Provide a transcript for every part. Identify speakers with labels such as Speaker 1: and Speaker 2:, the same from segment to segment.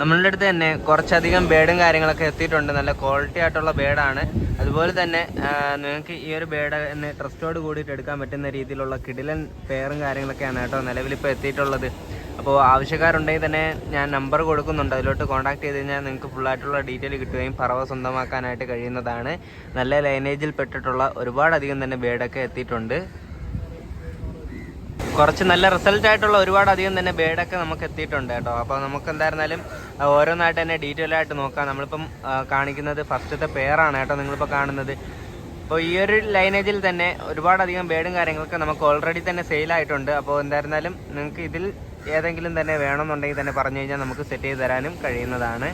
Speaker 1: നമ്മളുടെ അടുത്ത് തന്നെ കുറച്ചധികം ബേഡും കാര്യങ്ങളൊക്കെ എത്തിയിട്ടുണ്ട്. നല്ല ക്വാളിറ്റി ആയിട്ടുള്ള ബേഡാണ്. അതുപോലെ തന്നെ നിങ്ങൾക്ക് ഈ ഒരു ബേഡ് എന്ന് ട്രസ്റ്റോട് കൂടിയിട്ട് എടുക്കാൻ പറ്റുന്ന രീതിയിലുള്ള കിടിലൻ പെയറും കാര്യങ്ങളൊക്കെയാണ് കേട്ടോ നിലവിലിപ്പോൾ എത്തിയിട്ടുള്ളത്. അപ്പോൾ ആവശ്യക്കാരുണ്ടെങ്കിൽ തന്നെ ഞാൻ നമ്പർ കൊടുക്കുന്നുണ്ട്. അതിലോട്ട് കോൺടാക്ട് ചെയ്ത് കഴിഞ്ഞാൽ നിങ്ങൾക്ക് ഫുള്ളായിട്ടുള്ള ഡീറ്റെയിൽ കിട്ടുകയും പറവ സ്വന്തമാക്കാനായിട്ട് കഴിയുന്നതാണ്. നല്ല ലൈനേജിൽ പെട്ടിട്ടുള്ള ഒരുപാടധികം തന്നെ ബേഡൊക്കെ എത്തിയിട്ടുണ്ട്. കുറച്ച് നല്ല റിസൾട്ട് ആയിട്ടുള്ള ഒരുപാട് അധികം തന്നെ ബേഡൊക്കെ നമുക്ക് എത്തിയിട്ടുണ്ട് കേട്ടോ. അപ്പോൾ നമുക്ക് എന്തായിരുന്നാലും ഓരോന്നായിട്ട് തന്നെ ഡീറ്റെയിൽ ആയിട്ട് നോക്കാം. നമ്മളിപ്പം കാണിക്കുന്നത് ഫസ്റ്റത്തെ പെയറാണ് കേട്ടോ നിങ്ങളിപ്പോൾ കാണുന്നത്. അപ്പോൾ ഈ ഒരു ലൈനേജിൽ തന്നെ ഒരുപാടധികം ബേഡും കാര്യങ്ങളൊക്കെ നമുക്ക് ഓൾറെഡി തന്നെ സെയിലായിട്ടുണ്ട് അപ്പോൾ എന്തായിരുന്നാലും നിങ്ങൾക്ക് ഇതിൽ ഏതെങ്കിലും തന്നെ വേണമെന്നുണ്ടെങ്കിൽ തന്നെ പറഞ്ഞു കഴിഞ്ഞാൽ നമുക്ക് സെറ്റ് ചെയ്ത് തരാനും കഴിയുന്നതാണ്.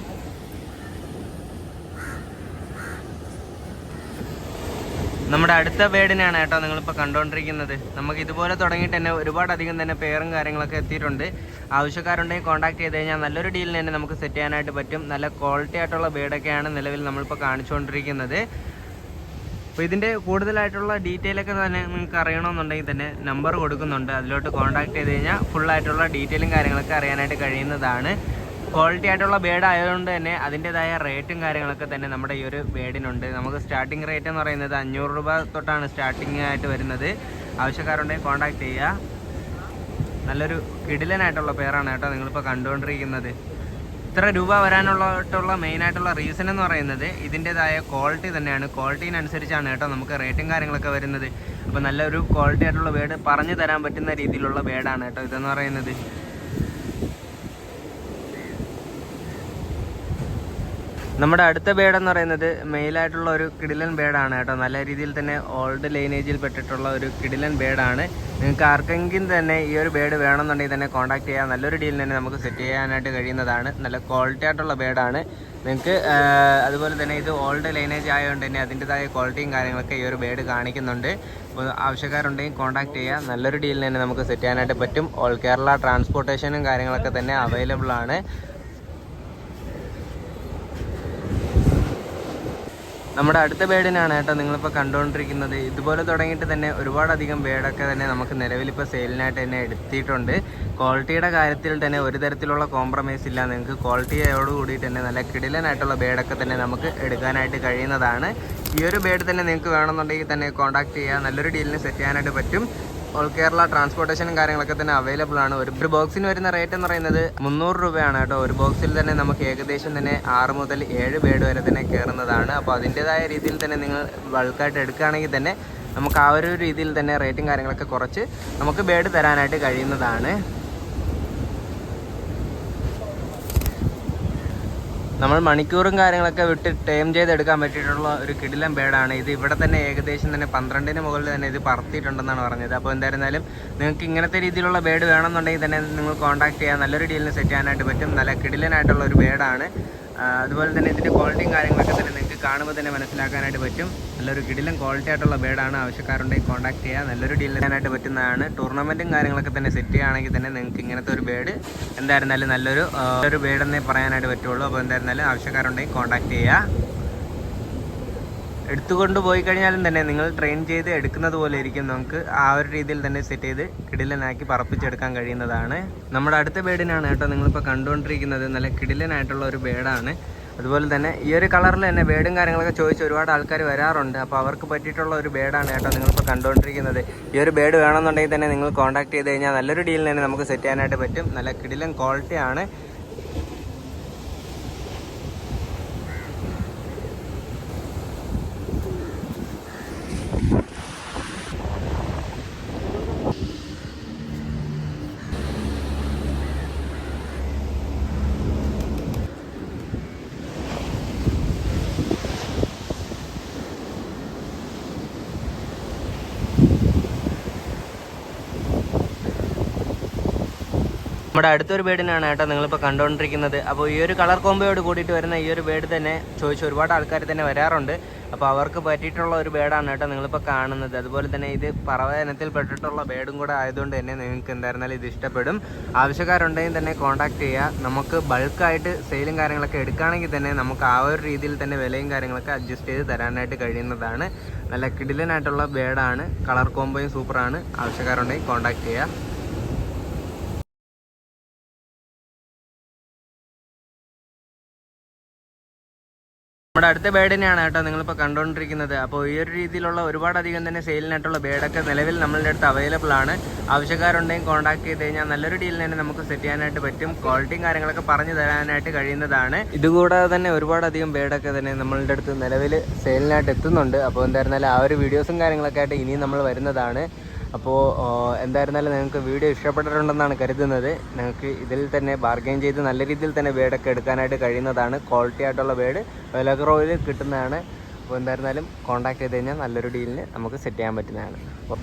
Speaker 1: നമ്മുടെ അടുത്ത ബേഡിനാണ് കേട്ടോ നിങ്ങളിപ്പോൾ കണ്ടുകൊണ്ടിരിക്കുന്നത് നമുക്ക് ഇതുപോലെ തുടങ്ങിയിട്ട് തന്നെ ഒരുപാട് അധികം തന്നെ പേറും കാര്യങ്ങളൊക്കെ എത്തിയിട്ടുണ്ട്. ആവശ്യക്കാരുണ്ടെങ്കിൽ കോൺടാക്ട് ചെയ്ത് കഴിഞ്ഞാൽ നല്ലൊരു ഡീലിന് തന്നെ നമുക്ക് സെറ്റ് ചെയ്യാനായിട്ട് പറ്റും. നല്ല ക്വാളിറ്റി ആയിട്ടുള്ള ബേഡൊക്കെയാണ് നിലവിൽ നമ്മളിപ്പോൾ കാണിച്ചുകൊണ്ടിരിക്കുന്നത്. അപ്പോൾ ഇതിന്റെ കൂടുതലായിട്ടുള്ള ഡീറ്റെയിൽ ഒക്കെ തന്നെ നിങ്ങൾക്ക് അറിയണമെന്നുണ്ടെങ്കിൽ തന്നെ നമ്പർ കൊടുക്കുന്നുണ്ട്. അതിലോട്ട് കോൺടാക്ട് ചെയ്ത് കഴിഞ്ഞാൽ ഫുൾ ആയിട്ടുള്ള ഡീറ്റെയിലും കാര്യങ്ങളൊക്കെ അറിയാനായിട്ട് കഴിയുന്നതാണ്. ക്വാളിറ്റി ആയിട്ടുള്ള ബേഡ് ആയതുകൊണ്ട് തന്നെ അതിന്റെതായ റേറ്റും കാര്യങ്ങളൊക്കെ തന്നെ നമ്മുടെ ഈ ഒരു ബേഡിനുണ്ട് നമുക്ക് സ്റ്റാർട്ടിംഗ് റേറ്റ് എന്ന് പറയുന്നത് അഞ്ഞൂറ് രൂപ തൊട്ടാണ് സ്റ്റാർട്ടിംഗ് ആയിട്ട് വരുന്നത്. ആവശ്യക്കാരുണ്ടെങ്കിൽ കോൺടാക്ട് ചെയ്യുക. നല്ലൊരു കിടിലനായിട്ടുള്ള പേരാണ് കേട്ടോ നിങ്ങളിപ്പോൾ കണ്ടുകൊണ്ടിരിക്കുന്നത്. ഇത്ര രൂപ വരാനുള്ളട്ടുള്ള മെയിൻ ആയിട്ടുള്ള റീസൺ എന്ന് പറയുന്നത് ഇതിന്റെതായ ക്വാളിറ്റി തന്നെയാണ്. ക്വാളിറ്റീനനുസരിച്ചാണ് കേട്ടോ നമുക്ക് റേറ്റും കാര്യങ്ങളൊക്കെ വരുന്നത്. അപ്പോൾ നല്ലൊരു ക്വാളിറ്റി ആയിട്ടുള്ള ബേഡ് പറഞ്ഞു തരാൻ പറ്റുന്ന രീതിയിലുള്ള ബേഡാണ് കേട്ടോ ഇതെന്ന് പറയുന്നത്. നമ്മുടെ അടുത്ത ബേഡ് എന്ന് പറയുന്നത് മെയിലായിട്ടുള്ള ഒരു കിടിലൻ ബേഡാണ് കേട്ടോ. നല്ല രീതിയിൽ തന്നെ ഓൾഡ് ലൈനേജിൽ പെട്ടിട്ടുള്ള ഒരു കിടിലൻ ബേഡാണ്. നിങ്ങൾക്ക് ആർക്കെങ്കിലും തന്നെ ഈ ഒരു ബേഡ് വേണമെന്നുണ്ടെങ്കിൽ തന്നെ കോൺടാക്ട് ചെയ്യാം. നല്ലൊരു ഡീലിൽ തന്നെ നമുക്ക് സെറ്റ് ചെയ്യാനായിട്ട് കഴിയുന്നതാണ്. നല്ല ക്വാളിറ്റി ആയിട്ടുള്ള ബേഡാണ്. നിങ്ങൾക്ക് അതുപോലെ തന്നെ ഇത് ഓൾഡ് ലൈനേജ് ആയതുകൊണ്ട് തന്നെ അതിന്റെതായ ക്വാളിറ്റിയും കാര്യങ്ങളൊക്കെ ഈ ഒരു ബേഡ് കാണിക്കുന്നുണ്ട്. ആവശ്യക്കാരുണ്ടെങ്കിൽ കോൺടാക്ട് ചെയ്യുക നല്ലൊരു ഡീലിൽ തന്നെ നമുക്ക് സെറ്റ് ചെയ്യാനായിട്ട് പറ്റും. ഓൾ കേരള ട്രാൻസ്പോർട്ടേഷനും കാര്യങ്ങളൊക്കെ തന്നെ അവൈലബിൾ ആണ്. നമ്മുടെ അടുത്ത ബേഡിനാണ് കേട്ടോ നിങ്ങളിപ്പോൾ കണ്ടുകൊണ്ടിരിക്കുന്നത് ഇതുപോലെ തുടങ്ങിയിട്ട് തന്നെ ഒരുപാടധികം ബേഡൊക്കെ തന്നെ നമുക്ക് നിലവിലിപ്പോൾ സെയിലിനായിട്ട് തന്നെ എടുത്തിട്ടുണ്ട്. ക്വാളിറ്റിയുടെ കാര്യത്തിൽ തന്നെ ഒരു തരത്തിലുള്ള കോംപ്രമൈസ് ഇല്ല. നിങ്ങൾക്ക് ക്വാളിറ്റിയോട് കൂടിയിട്ട് തന്നെ നല്ല കിടിലനായിട്ടുള്ള ബേഡൊക്കെ തന്നെ നമുക്ക് എടുക്കാനായിട്ട് കഴിയുന്നതാണ്. ഈ ഒരു ബേഡ് തന്നെ നിങ്ങൾക്ക് വേണമെന്നുണ്ടെങ്കിൽ തന്നെ കോൺടാക്ട് ചെയ്യുക നല്ലൊരു ഡീലിന് സെറ്റ് ചെയ്യാനായിട്ട് പറ്റും. ഓൾ കേരള ട്രാൻസ്പോർട്ടേഷനും കാര്യങ്ങളൊക്കെ തന്നെ അവൈലബിൾ ആണ്. ഒരു ബോക്സിന് വരുന്ന റേറ്റ് എന്ന് പറയുന്നത് മുന്നൂറ് രൂപയാണ് കേട്ടോ. ഒരു ബോക്സിൽ തന്നെ നമുക്ക് ഏകദേശം തന്നെ ആറ് മുതൽ ഏഴ് ബേഡ് വരെ തന്നെ കയറുന്നതാണ്. അപ്പോൾ അതിന്റെതായ രീതിയിൽ തന്നെ നിങ്ങൾ ബൾക്കായിട്ട് എടുക്കുകയാണെങ്കിൽ തന്നെ നമുക്ക് ആ ഒരു രീതിയിൽ തന്നെ റേറ്റും കാര്യങ്ങളൊക്കെ കുറച്ച് നമുക്ക് ബേഡ് തരാനായിട്ട് കഴിയുന്നതാണ്. നമ്മൾ മണിക്കൂറും കാര്യങ്ങളൊക്കെ വിട്ട് ടൈം ചെയ്തെടുക്കാൻ പറ്റിയിട്ടുള്ള ഒരു കിടിലം ബേഡാണ് ഇത് ഇവിടെ തന്നെ ഏകദേശം തന്നെ പന്ത്രണ്ടിന് മുകളിൽ തന്നെ ഇത് പറത്തിയിട്ടുണ്ടെന്നാണ് പറഞ്ഞത്. അപ്പോൾ എന്തായിരുന്നാലും നിങ്ങൾക്ക് ഇങ്ങനത്തെ രീതിയിലുള്ള ബേഡ് വേണമെന്നുണ്ടെങ്കിൽ തന്നെ നിങ്ങൾ കോൺടാക്ട് ചെയ്യാൻ നല്ലൊരു ഡീലിന് സെറ്റ് ചെയ്യാനായിട്ട് പറ്റും. നല്ല കിടിലനായിട്ടുള്ള ഒരു ബേഡാണ് അതുപോലെ തന്നെ ഇതിന്റെ ക്വാളിറ്റിയും കാര്യങ്ങളൊക്കെ തന്നെ നിങ്ങൾക്ക് കാണുമ്പോൾ തന്നെ മനസ്സിലാക്കാനായിട്ട് പറ്റും. നല്ലൊരു കിടിലും ക്വാളിറ്റി ആയിട്ടുള്ള ബേഡാണ് ആവശ്യക്കാരുണ്ടെങ്കിൽ കോൺടാക്ട് ചെയ്യുക നല്ലൊരു ഡീൽ ചെയ്യാനായിട്ട് പറ്റുന്നതാണ്. ടൂർണമെന്റും കാര്യങ്ങളൊക്കെ തന്നെ സെറ്റ് ചെയ്യുകയാണെങ്കിൽ തന്നെ നിങ്ങൾക്ക് ഇങ്ങനത്തെ ഒരു ബേഡ് എന്തായിരുന്നാലും നല്ലൊരു ഒരു ബേഡെന്നേ പറയാനായിട്ട് പറ്റുള്ളൂ. അപ്പോൾ എന്തായിരുന്നാലും ആവശ്യക്കാരുണ്ടെങ്കിൽ കോൺടാക്ട് ചെയ്യുക എടുത്തുകൊണ്ട് പോയി കഴിഞ്ഞാലും തന്നെ നിങ്ങൾ ട്രെയിൻ ചെയ്ത് എടുക്കുന്നത് പോലെ ഇരിക്കും. നമുക്ക് ആ ഒരു രീതിയിൽ തന്നെ സെറ്റ് ചെയ്ത് കിടിലനാക്കി പറപ്പിച്ചെടുക്കാൻ കഴിയുന്നതാണ്. നമ്മുടെ അടുത്ത ബേഡിനാണ് കേട്ടോ നിങ്ങളിപ്പോൾ കണ്ടുകൊണ്ടിരിക്കുന്നത്. നല്ല കിടിലനായിട്ടുള്ള ഒരു ബേഡാണ് അതുപോലെ തന്നെ ഈ ഒരു കളറിൽ തന്നെ ബേഡും കാര്യങ്ങളൊക്കെ ചോദിച്ച് ഒരുപാട് ആൾക്കാർ വരാറുണ്ട്. അപ്പോൾ അവർക്ക് പറ്റിയിട്ടുള്ള ഒരു ബേഡാണ് കേട്ടോ നിങ്ങളിപ്പോൾ കണ്ടുകൊണ്ടിരിക്കുന്നത്. ഈ ഒരു ബേഡ് വേണമെന്നുണ്ടെങ്കിൽ തന്നെ നിങ്ങൾ കോൺടാക്ട് ചെയ്ത് കഴിഞ്ഞാൽ നല്ലൊരു ഡീലിൽ തന്നെ നമുക്ക് സെറ്റ് ചെയ്യാനായിട്ട് പറ്റും. നല്ല കിടിലൻ ക്വാളിറ്റിയാണ് നമ്മുടെ അടുത്തൊരു ബേഡിനാണ് കേട്ടോ നിങ്ങളിപ്പോൾ കണ്ടുകൊണ്ടിരിക്കുന്നത് അപ്പോൾ ഈ ഒരു കളർ കോമ്പോയോട് കൂടിയിട്ട് വരുന്ന ഈ ഒരു ബേഡ് തന്നെ ചോദിച്ച് ഒരുപാട് ആൾക്കാർ തന്നെ വരാറുണ്ട്. അപ്പോൾ അവർക്ക് പറ്റിയിട്ടുള്ള ഒരു ബേഡാണ് കേട്ടോ നിങ്ങളിപ്പോൾ കാണുന്നത്. അതുപോലെ തന്നെ ഇത് പറവനത്തിൽ പെട്ടിട്ടുള്ള ബേഡും കൂടെ ആയതുകൊണ്ട് തന്നെ നിങ്ങൾക്ക് എന്തായിരുന്നാലും ഇത് ഇഷ്ടപ്പെടും. ആവശ്യക്കാരുണ്ടെങ്കിൽ തന്നെ കോൺടാക്ട് ചെയ്യുക നമുക്ക് ബൾക്കായിട്ട് സെയിലും കാര്യങ്ങളൊക്കെ എടുക്കുകയാണെങ്കിൽ തന്നെ നമുക്ക് ആ ഒരു രീതിയിൽ തന്നെ വിലയും കാര്യങ്ങളൊക്കെ അഡ്ജസ്റ്റ് ചെയ്ത് തരാനായിട്ട് കഴിയുന്നതാണ്. നല്ല കിടിലനായിട്ടുള്ള ബേഡാണ് കളർ കോമ്പോയും സൂപ്പറാണ് ആവശ്യക്കാരുണ്ടെങ്കിൽ കോൺടാക്ട് ചെയ്യുക നമ്മുടെ അടുത്ത ബേഡിനെയാണ് കേട്ടോ നിങ്ങളിപ്പോൾ കണ്ടുകൊണ്ടിരിക്കുന്നത് അപ്പോൾ ഈ ഒരു രീതിയിലുള്ള ഒരുപാടധികം തന്നെ സെയിലിനായിട്ടുള്ള ബേഡൊക്കെ നിലവിൽ നമ്മളുടെ അടുത്ത് അവൈലബിൾ ആണ്. ആവശ്യക്കാരുണ്ടെങ്കിൽ കോൺടാക്ട് ചെയ്ത് കഴിഞ്ഞാൽ നല്ലൊരു ഡീലിന് തന്നെ നമുക്ക് സെറ്റ് ചെയ്യാനായിട്ട് പറ്റും. ക്വാളിറ്റിയും കാര്യങ്ങളൊക്കെ പറഞ്ഞു തരാനായിട്ട് കഴിയുന്നതാണ്. ഇതുകൂടാതെ തന്നെ ഒരുപാടധികം ബേഡൊക്കെ തന്നെ നമ്മളുടെ അടുത്ത് നിലവിൽ സെയിലിനായിട്ട് എത്തുന്നുണ്ട്. അപ്പോൾ എന്തായിരുന്നാലും ആ ഒരു വീഡിയോസും കാര്യങ്ങളൊക്കെ ആയിട്ട് ഇനിയും നമ്മൾ വരുന്നതാണ്. അപ്പോൾ എന്തായിരുന്നാലും നിങ്ങൾക്ക് വീഡിയോ ഇഷ്ടപ്പെട്ടിട്ടുണ്ടെന്നാണ് കരുതുന്നത്. നിങ്ങൾക്ക് ഇതിൽ തന്നെ ബാർഗെയിൻ ചെയ്ത് നല്ല രീതിയിൽ തന്നെ വേടൊക്കെ എടുക്കാനായിട്ട് കഴിയുന്നതാണ് ക്വാളിറ്റി ആയിട്ടുള്ള ബേഡ് വിലക്കുറവിൽ കിട്ടുന്നതാണ്. അപ്പോൾ എന്തായിരുന്നാലും കോൺടാക്ട് ചെയ്ത് കഴിഞ്ഞാൽ നല്ലൊരു ഡീലിന് നമുക്ക് സെറ്റ് ചെയ്യാൻ പറ്റുന്നതാണ്. അപ്പോൾ